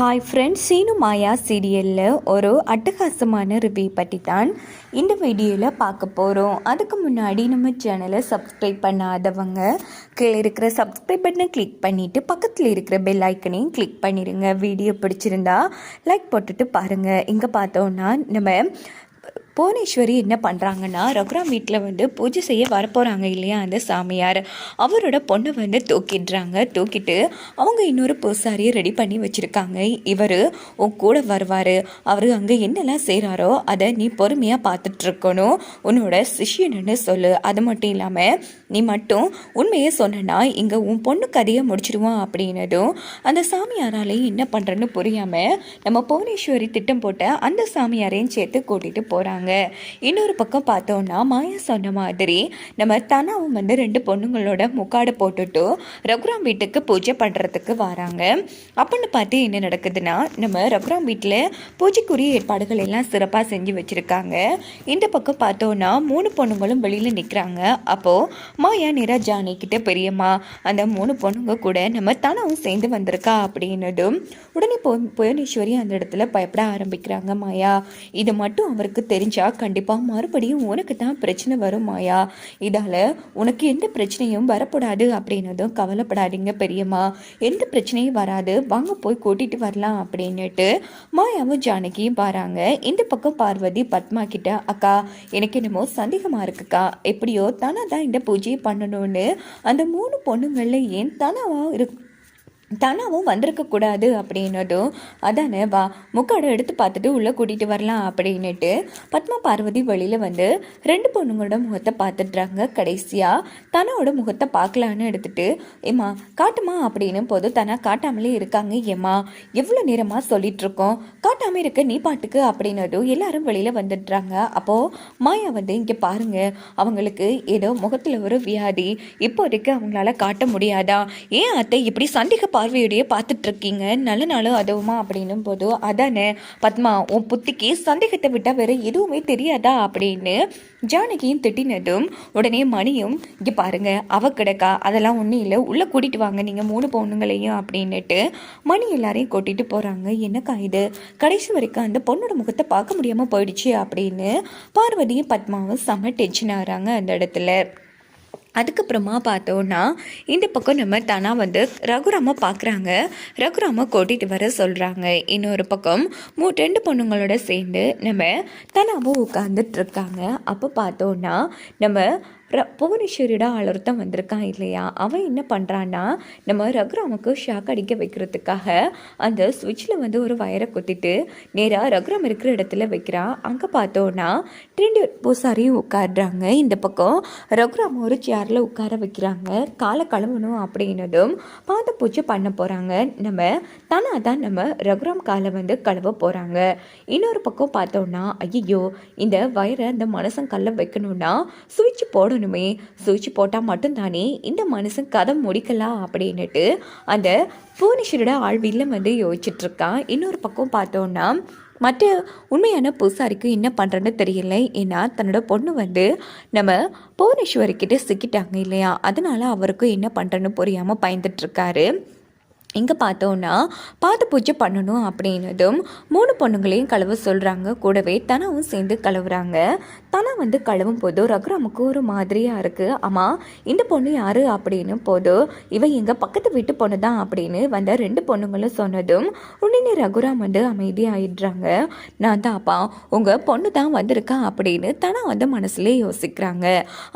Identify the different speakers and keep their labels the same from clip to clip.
Speaker 1: Hi friends Seenu மாயா சீரியலில் ஒரு அட்டகாசமான ரிவ்யூ பற்றி தான் இந்த வீடியோவில் பார்க்க போகிறோம் அதுக்கு முன்னாடி நம்ம சேனலை சப்ஸ்கிரைப் பண்ணாதவங்க கீழே இருக்கிற சப்ஸ்கிரைப் பட்டனை கிளிக் பண்ணிவிட்டு பக்கத்தில் இருக்கிற பெல் ஐக்கனையும் கிளிக் பண்ணிடுங்க வீடியோ பிடிச்சிருந்தா லைக் போட்டுட்டு பாருங்கள் இங்கே பார்த்தோன்னா நம்ம புவனேஸ்வரி என்ன பண்ணுறாங்கன்னா ரகுராம் வீட்டில் வந்து பூஜை செய்ய வரப்போகிறாங்க இல்லையா அந்த சாமியார். அவரோட பொண்ணை வந்து தூக்கிடுறாங்க. தூக்கிட்டு அவங்க இன்னொரு பூசாரியை ரெடி பண்ணி வச்சுருக்காங்க. இவர் உன் கூட வருவார். அவர் அங்கே என்னெல்லாம் செய்கிறாரோ அதை நீ பொறுமையாக பார்த்துட்ருக்கணும். உன்னோட சிஷியன்னு சொல்லு. அது மட்டும் இல்லாமல் நீ மட்டும் உண்மையை சொன்னனா இங்கே உன் பொண்ணு கதையை முடிச்சிடுவான் அப்படின்னதும் அந்த சாமியாராலையும் என்ன பண்ணுறேன்னு புரியாமல் நம்ம புவனேஸ்வரி திட்டம் போட்ட அந்த சாமியாரையும் சேர்த்து கூட்டிகிட்டு போகிறாங்க இன்னொரு பக்கம் பார்த்தோன்னா மாயா சொன்ன மாதிரி நம்ம தனாவும் வந்து ரெண்டு பொண்ணுங்களோட முக்காடு போட்டுட்டு ரகுராம் வீட்டுக்கு பூஜை பண்ணுறதுக்கு வராங்க. அப்படின்னு பார்த்து என்ன நடக்குதுன்னா நம்ம ரகுராம் வீட்டில் பூஜைக்குரிய ஏற்பாடுகள் எல்லாம் சிறப்பாக செஞ்சு வச்சுருக்காங்க. இந்த பக்கம் பார்த்தோன்னா மூணு பொண்ணுங்களும் வெளியில் நிற்கிறாங்க அப்போது மாயா நேரா ஜானிக்கிட்ட பெரியம்மா அந்த மூணு பொண்ணுங்க கூட நம்ம தனவும் சேர்ந்து வந்திருக்கா அப்படின்னதும் உடனே பொ புவனேஸ்வரி அந்த இடத்துல பயப்பட ஆரம்பிக்கிறாங்க மாயா. இது மட்டும் அவருக்கு தெரிஞ்சா கண்டிப்பாக மறுபடியும் உனக்கு தான் பிரச்சனை வரும் மாயா. இதால் உனக்கு எந்த பிரச்சனையும் வரக்கூடாது அப்படின்னதும் கவலைப்படாதீங்க பெரியம்மா. எந்த பிரச்சனையும் வராது. வாங்க போய் கூட்டிட்டு வரலாம் அப்படின்னுட்டு மாயாவும் ஜானகியும் வராங்க. இந்த பக்கம் பார்வதி பத்மா கிட்ட அக்கா எனக்கு என்னமோ சந்தேகமாக இருக்குக்கா. எப்படியோ தானா தான் இந்த பூஜையை பண்ணணும்னு அந்த மூணு பொண்ணுங்களில் ஏன் தானாவா இருக்கு தனாவும் வந்திருக்கக்கூடாது அப்படின்னதும் அதானே வா முக்காடை எடுத்து பார்த்துட்டு உள்ளே கூட்டிகிட்டு வரலாம் அப்படின்னுட்டு பத்மா பார்வதி வெளியில் வந்து ரெண்டு பொண்ணுங்களோட முகத்தை பார்த்துட்றாங்க கடைசியாக தனாவோட முகத்தை பார்க்கலான்னு எடுத்துட்டு ஏம்மா காட்டுமா? அப்படின்னு போது தனா காட்டாமலே இருக்காங்க ஏம்மா எவ்வளோ நேரமாக சொல்லிகிட்ருக்கோம் காட்டாமல் இருக்க நீ பாட்டுக்கு அப்படின்னதும் எல்லாரும் வெளியில் வந்துடுறாங்க. அப்போது மாயா வந்து இங்கே பாருங்க அவங்களுக்கு ஏதோ முகத்தில் ஒரு வியாதி. இப்போதைக்கு அவங்களால காட்ட முடியாதா? ஏன் அத்தை இப்படி சந்தேக பார்வையுடைய பார்த்துட்ருக்கீங்க. நல்ல நாளும் அதுவுமா அப்படின்னும் போது அதானே பத்மா உன் புத்திக்கு சந்தேகத்தை விட்டால் வேற எதுவுமே தெரியாதா அப்படின்னு ஜானகியும் திட்டினதும் உடனே மணியும் இங்கே பாருங்கள் அவ கிடக்கா அதெல்லாம் ஒன்றும் இல்லை உள்ளே கூட்டிட்டு வாங்க நீங்கள் மூணு பொண்ணுங்களையும் அப்படின்னுட்டு மணி எல்லாரையும் கூட்டிகிட்டு போகிறாங்க என்னக்கா இது? கடைசி வரைக்கும் அந்த பொண்ணோட முகத்தை பார்க்க முடியாமல் போயிடுச்சு அப்படின்னு பார்வதியும் பத்மாவும் செம்ம டென்ஷன் ஆகிறாங்க அந்த இடத்துல. அதுக்கப்புறமா பார்த்தோன்னா இந்த பக்கம் நம்ம தனா வந்து ரகுராம பார்க்குறாங்க ரகுராம கூட்டிகிட்டு வர சொல்கிறாங்க இன்னொரு பக்கம் மூ ரெண்டு பொண்ணுங்களோட சேர்ந்து நம்ம தனாவும் உட்காந்துட்டு இருக்காங்க. அப்போ பார்த்தோன்னா நம்ம ர புவனேஸ்வரியோட அலர்த்தம் வந்திருக்கான் இல்லையா? அவன் என்ன பண்ணுறான்னா நம்ம ரகுராமுக்கு ஷாக் அடிக்க வைக்கிறதுக்காக அந்த சுவிட்சில் வந்து ஒரு வயரை குத்திட்டு நேராக ரகுராம் இருக்கிற இடத்துல வைக்கிறான் அங்கே பார்த்தோன்னா ரெண்டு பூசாரியும் உட்காடுறாங்க இந்த பக்கம் ரகுராம் ஒரு சேரில் உட்கார வைக்கிறாங்க. காலை கழுவணும் அப்படின்னதும் பாத பூஜை பண்ண போகிறாங்க நம்ம தானா தான் நம்ம ரகுராம் காலை வந்து கழுவ போகிறாங்க இன்னொரு பக்கம் பார்த்தோன்னா ஐயோ இந்த வயரை அந்த மனுஷன் கல்ல வைக்கணும்னா சுவிட்ச் போடணும். சுவிட்ச் போட்டால் மட்டும்தானே இந்த மனுஷன் கதை முடிக்கலாம் அப்படின்னுட்டு அந்த புவனேஸ்வரோட ஆள் வந்து யோசிச்சிட்டுருக்கான் இன்னொரு பக்கம் பார்த்தோன்னா மற்ற உண்மையான பூசாரிக்கு என்ன பண்ணுறேன்னு தெரியல. ஏன்னா தன்னோட பொண்ணு வந்து நம்ம புவனேஸ்வரிக்கிட்ட சிக்கிட்டாங்க இல்லையா? அதனால் அவருக்கும் என்ன பண்ணுறேன்னு புரியாமல் பயந்துட்டுருக்காரு இங்கே பார்த்தோன்னா பாத பூஜை பண்ணணும் அப்படின்னதும் மூணு பொண்ணுங்களையும் கழுவ சொல்கிறாங்க கூடவே தனவும் சேர்ந்து கழுவுறாங்க. தனா வந்து கழுவும் போது ரகுராமுக்கு ஒரு மாதிரியாக இருக்குது ஆமாம் இந்த பொண்ணு யார் அப்படின்னு போது இவன் எங்கள் பக்கத்து வீட்டு பொண்ணு தான் அப்படின்னு வந்த ரெண்டு பொண்ணுங்களும் சொன்னதும் உடனே ரகுராம் வந்து அமைதியாகிடுறாங்க நான் தான் அப்பா உங்கள் பொண்ணு தான் வந்திருக்கா அப்படின்னு தனா வந்து மனசுலேயே யோசிக்கிறாங்க.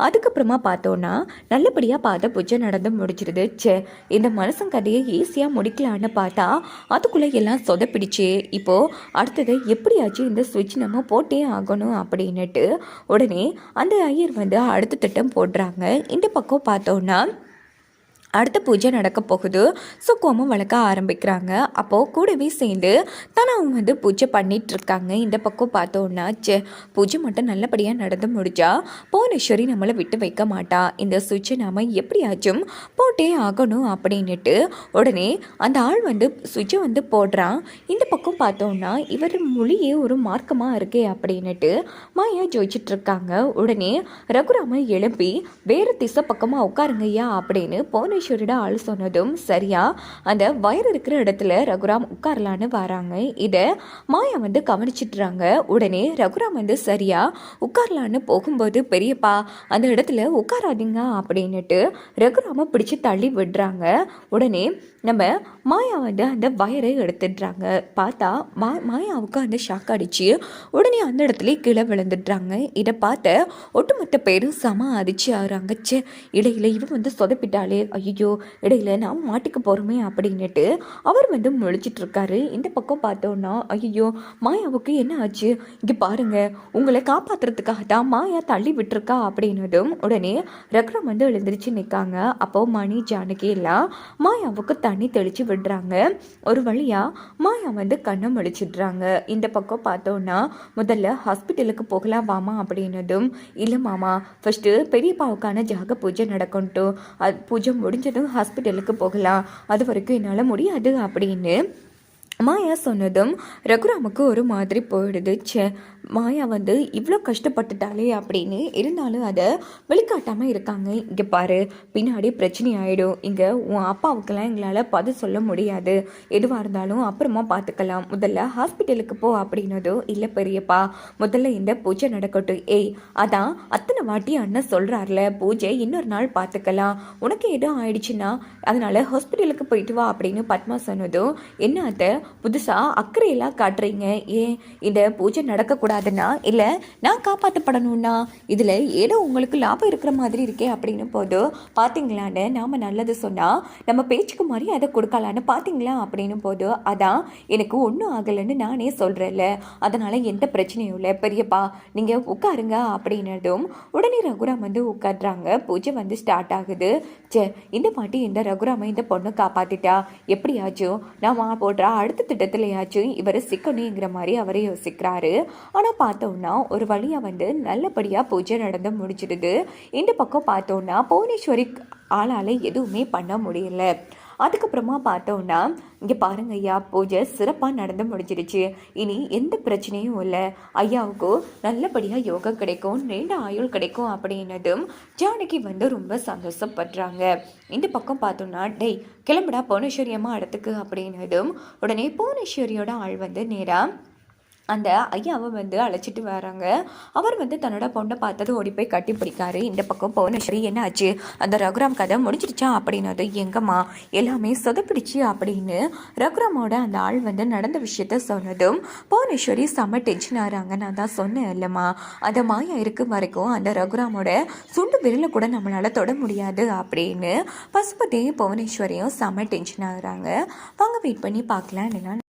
Speaker 1: அதுக்கப்புறமா பார்த்தோன்னா நல்லபடியாக பாத பூஜை நடந்து முடிச்சிருது சே இந்த மனுஷன் கதையை ஈஸியாக முடிக்கலான்னு பார்த்தா அதுக்குள்ளே எல்லாம் சொதப்பிடிச்சு. இப்போது அடுத்தது எப்படியாச்சும் இந்த சுவிட்ச் நம்ம போட்டே ஆகணும் அப்படின்னுட்டு உடனே அந்த ஐயர் வந்து அடுத்த திட்டம் போடுறாங்க. இந்த பக்கம் பார்த்தோன்னா அடுத்த பூஜை நடக்க போகுது. ஸோ கோமம் வளர்க்க ஆரம்பிக்கிறாங்க. அப்போது கூடவே சேர்ந்து தனாவும் வந்து பூஜை பண்ணிட்டு இருக்காங்க. இந்த பக்கம் பார்த்தோன்னா சே பூஜை மட்டும் நல்லபடியாக நடந்து முடிஞ்சா புவனேஸ்வரி நம்மளை விட்டு வைக்க மாட்டா. இந்த சுவிட்சை நாம் எப்படியாச்சும் போட்டே ஆகணும் அப்படின்னுட்டு உடனே அந்த ஆள் வந்து சுவிட்சை வந்து போடுறான். இந்த பக்கம் பார்த்தோன்னா இவர் மொழியே ஒரு மார்க்கமாக இருக்கே அப்படின்னுட்டு மாயா ஜெயிச்சிட்டுருக்காங்க உடனே ரகுராம எழுப்பி வேறு திசை பக்கமாக உட்காருங்கய்யா அப்படின்னு புவனேஸ்வரி புவனேஸ்வரியோட ஆள் சொன்னதும் சரியா? அந்த வயிறு இருக்கிற இடத்துல ரகுராம் உட்காரலான்னு வராங்க. இதை மாயா வந்து கவனிச்சிட்றாங்க. உடனே ரகுராம் வந்து சரியா? உட்காரலான்னு போகும்போது பெரியப்பா அந்த இடத்துல உட்காராதீங்க அப்படின்னுட்டு ரகுராமை பிடிச்சி தள்ளி விடுறாங்க. உடனே நம்ம மாயா வந்து அந்த வயரை எடுத்துடுறாங்க. பார்த்தா மா மாயாவுக்கு அந்த ஷாக் அடிச்சு உடனே அந்த இடத்துல கீழே விழுந்துடுறாங்க. இதை பார்த்த ஒட்டுமொத்த பேரும் சம அடிச்சு ஆகுறாங்க. சே இடையில இவன் வந்து சொதப்பிட்டாளே ஐயோ இடையில நாம் மாட்டிக்க போகிறோமே அப்படின்னுட்டு அவர் வந்து முழிச்சிட்ருக்காரு இந்த பக்கம் பார்த்தோன்னா ஐயோ மாயாவுக்கு என்ன ஆச்சு? இங்கே பாருங்க உங்களை காப்பாற்றுறதுக்காக தான் மாயா தள்ளி விட்டுருக்கா அப்படின்னதும் உடனே ரக்ரம் வந்து எழுந்திரிச்சு நிற்காங்க அப்போ மணி ஜானகி எல்லாம் மாயாவுக்கு தண்ணி தெளித்து விடுறாங்க. ஒரு வழியாக மாயா வந்து கண்ணை முழிச்சிடுறாங்க. இந்த பக்கம் பார்த்தோன்னா முதல்ல ஹாஸ்பிட்டலுக்கு போகலாம் வாமா அப்படின்னதும் இல்லை மாமா ஃபஸ்ட்டு பெரியப்பாவுக்கான ஜாக பூஜை நடக்கட்டும். அது பூஜை முடிஞ்சதும் ஹாஸ்பிட்டலுக்கு போகலாம். அது வரைக்கும் என்னால் முடியாது அப்படின்னு மாயா சொன்னதும் ரகுராமுக்கு ஒரு மாதிரி போயிடுது. சே மாயா வந்து இவ்வளோ கஷ்டப்பட்டுட்டாலே அப்படின்னு இருந்தாலும் அதை வெளிக்காட்டாமல் இருக்காங்க. இங்கே பாரு பின்னாடி பிரச்சனை ஆகிடும் இங்கே உன் அப்பாவுக்கெல்லாம் எங்களால் பதில் சொல்ல முடியாது. எதுவாக இருந்தாலும் அப்புறமா பார்த்துக்கலாம் முதல்ல ஹாஸ்பிட்டலுக்கு போ அப்படின்னதும் இல்லை பெரியப்பா முதல்ல இந்த பூஜை நடக்கட்டும். ஏய் அதான் அத்தனை வாட்டி அண்ணன் சொல்கிறார்ல பூஜை இன்னொரு நாள் பார்த்துக்கலாம் உனக்கு எதுவும் ஆயிடுச்சுன்னா அதனால் ஹாஸ்பிட்டலுக்கு போயிட்டு வா அப்படின்னு பத்மா சொன்னதும் என்ன அதை புதுசாக அக்கறையெல்லாம் காட்டுறீங்க? ஏன் இந்த பூஜை நடக்கக்கூடாதுன்னா? இல்லை நான் காப்பாற்றப்படணும்னா இதில் ஏதோ உங்களுக்கு லாபம் இருக்கிற மாதிரி இருக்கே அப்படின்னு போது பார்த்தீங்களான்னு நாம் நல்லது சொன்னால் நம்ம பேச்சுக்கு மாதிரி அதை கொடுக்கலான்னு பார்த்தீங்களா அப்படின்னு போது அதான் எனக்கு ஒன்றும் ஆகலைன்னு நானே சொல்கிறேன்ல அதனால் எந்த பிரச்சனையும் இல்லை. பெரியப்பா நீங்கள் உட்காருங்க அப்படின்னதும் உடனே ரகுராம் வந்து உட்காடுறாங்க பூஜை வந்து ஸ்டார்ட் ஆகுது. சே இந்த பாட்டி இந்த ரகுராமை இந்த பொண்ணு காப்பாற்றிட்டா எப்படியாச்சும் நான் போடுற அடுத்த திட்டத்திலேயாச்சும் இவர் சிக்கணுங்கிற மாதிரி அவர் யோசிக்கிறாரு. ஆனால் பார்த்தோம்னா ஒரு வழியாக வந்து நல்லபடியாக பூஜை நடந்து முடிச்சிடுது இந்த பக்கம் பார்த்தோம்னா புவனேஸ்வரி ஆளால் எதுவுமே பண்ண முடியல. அதுக்கப்புறமா பார்த்தோன்னா இங்கே பாருங்க ஐயா பூஜை சிறப்பாக நடந்து முடிஞ்சிடுச்சு இனி எந்த பிரச்சனையும் இல்லை. ஐயாவுக்கு நல்லபடியாக யோகா கிடைக்கும் நீண்ட ஆயுள் கிடைக்கும் அப்படின்னதும் ஜானகி வந்து ரொம்ப சந்தோஷப்படுறாங்க. இந்த பக்கம் பார்த்தோன்னா டேய் கிளம்புடா புவனேஸ்வரியம்மா இடத்துக்கு அப்படின்னதும் உடனே புவனேஸ்வரியோட ஆள் வந்து நேராக அந்த ஐயாவை வந்து அழைச்சிட்டு வராங்க. அவர் வந்து தன்னோட பொண்ணை பார்த்தது ஓடி போய் கட்டி பிடிக்காரு. இந்த பக்கம் புவனேஸ்வரி என்ன ஆச்சு? அந்த ரகுராம் கதை முடிஞ்சிருச்சா அப்படின்னது எங்கம்மா எல்லாமே சொதப்பிடிச்சு அப்படின்னு ரகுராமோட அந்த ஆள் வந்து நடந்த விஷயத்த சொன்னதும் புவனேஸ்வரி செம்ம டென்ஷன் ஆகிறாங்க நான் தான் சொன்னேன் இல்லைம்மா அந்த மாயா இருக்கும் வரைக்கும் அந்த ரகுராமோட சுண்டு விரலை கூட நம்மளால் தொட முடியாது அப்படின்னு பசுபதியும் புவனேஸ்வரியும் செம்ம டென்ஷன் ஆகிறாங்க. வாங்க வெயிட் பண்ணி பார்க்கலாம் இல்லைன்னா